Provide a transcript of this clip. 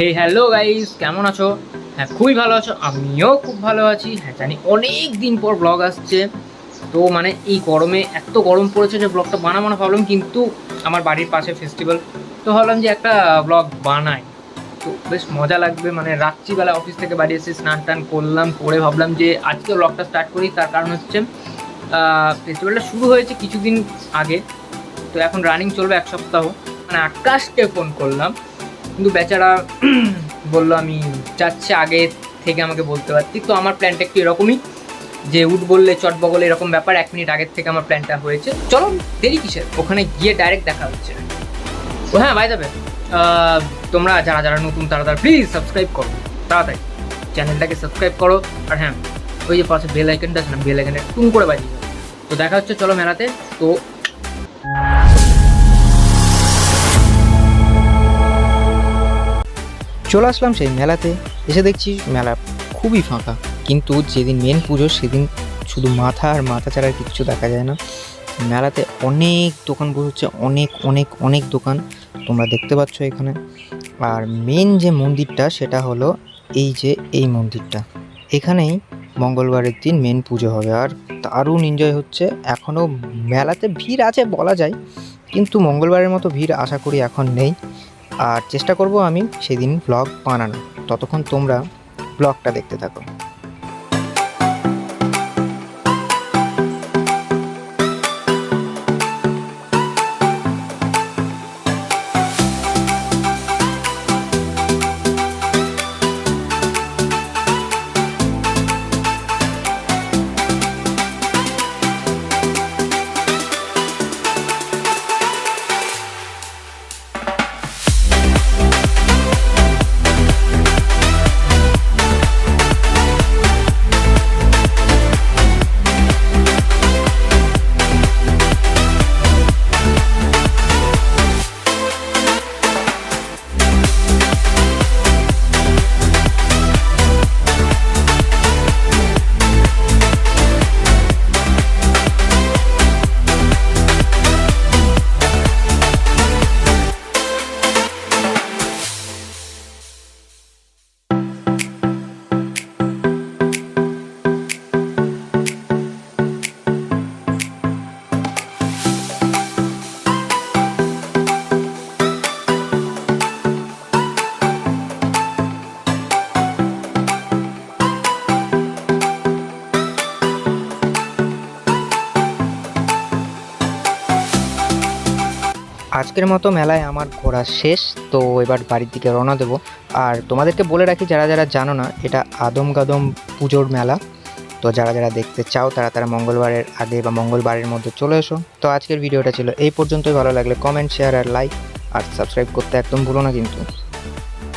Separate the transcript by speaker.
Speaker 1: হে hello guys কেমন আছো? হ্যাঁ খুবই ভালো আছো। আমিও খুব ভালো আছি। হ্যাঁ জানি অনেক দিন পর ব্লগ আসছে। তো মানে এই গরমে এত গরম পড়েছে যে ব্লগটা বানাবো না ভাবলাম, কিন্তু আমার বাড়ির পাশে ফেস্টিভ্যাল তো ভাবলাম যে একটা ব্লগ বানাই। তো বেশ মজা লাগবে। মানে রাত্রিবেলা অফিস থেকে বাড়ি এসে স্নান টান করলাম, করে ভাবলাম যে আজকে ব্লগটা স্টার্ট করি। তার কারণ হচ্ছে ফেস্টিভ্যালটা শুরু হয়েছে কিছুদিন আগে। তো এখন রানিং চলবে এক সপ্তাহ। মানে আকাশকে ফোন করলাম। কিন্তু বেচারা বলল, আমি যাচ্ছে আগে থেকে আমাকে বলতে পারছি তো আমার প্ল্যানটা একটু এরকমই, যে উঠ বললে, চট বগলে এরকম ব্যাপার, এক মিনিট আগের থেকে আমার প্ল্যানটা হয়েছে। চলো, দেরি কিসের? ওখানে গিয়ে ডাইরেক্ট দেখা হচ্ছে। ও হ্যাঁ বাই যাবে তোমরা যারা যারা নতুন, তারা তারা প্লিজ সাবস্ক্রাইব করো, তাড়াতাড়ি। চ্যানেলটাকে সাবস্ক্রাইব করো, আর হ্যাঁ ওই যে পাশে বেল আইকনটা আছে না বেল আইকনটা টুম করে বাজিয়ে তো দেখা হচ্ছে, চলো মেলাতে। তো
Speaker 2: চলে আসলাম সেই মেলাতে। এসে দেখছি মেলা খুবই ফাঁকা। কিন্তু যেদিন মেন পুজো সেদিন শুধু মাথা আর মাথা ছাড়া কিচ্ছু দেখা যায় না। মেলাতে অনেক দোকান বসেছে অনেক অনেক অনেক দোকান তোমরা দেখতে পাচ্ছ এখানে। আর মেন যে মন্দিরটা সেটা হলো এই যে এই মন্দিরটা। এখানেই মঙ্গলবারের দিন মেন পুজো হবে। আর দারুণ এনজয় হচ্ছে। এখনও মেলাতে ভিড় আছে বলা যায়। কিন্তু মঙ্গলবারের মতো ভিড় আশা করি এখন নেই। আর চেষ্টা করব আমি সেদিন ব্লগ বানানো ততক্ষণ তোমরা ব্লগটা দেখতে থাকো। আজকের মতো মেলায় আমার ঘোরা শেষ, তো এবার বাড়ির দিকে রওনা দেবো। আর তোমাদেরকে বলে রাখি, যারা যারা জানো না, এটা আদম গাদম পুজোর মেলা। তো যারা যারা দেখতে চাও, তারা তারা মঙ্গলবারের আগে বা মঙ্গলবারের মধ্যে চলে এসো। তো আজকের ভিডিওটা ছিল এই পর্যন্তই। ভালো লাগলে কমেন্ট শেয়ার আর লাইক আর সাবস্ক্রাইব করতে একদম ভুলো না কিন্তু।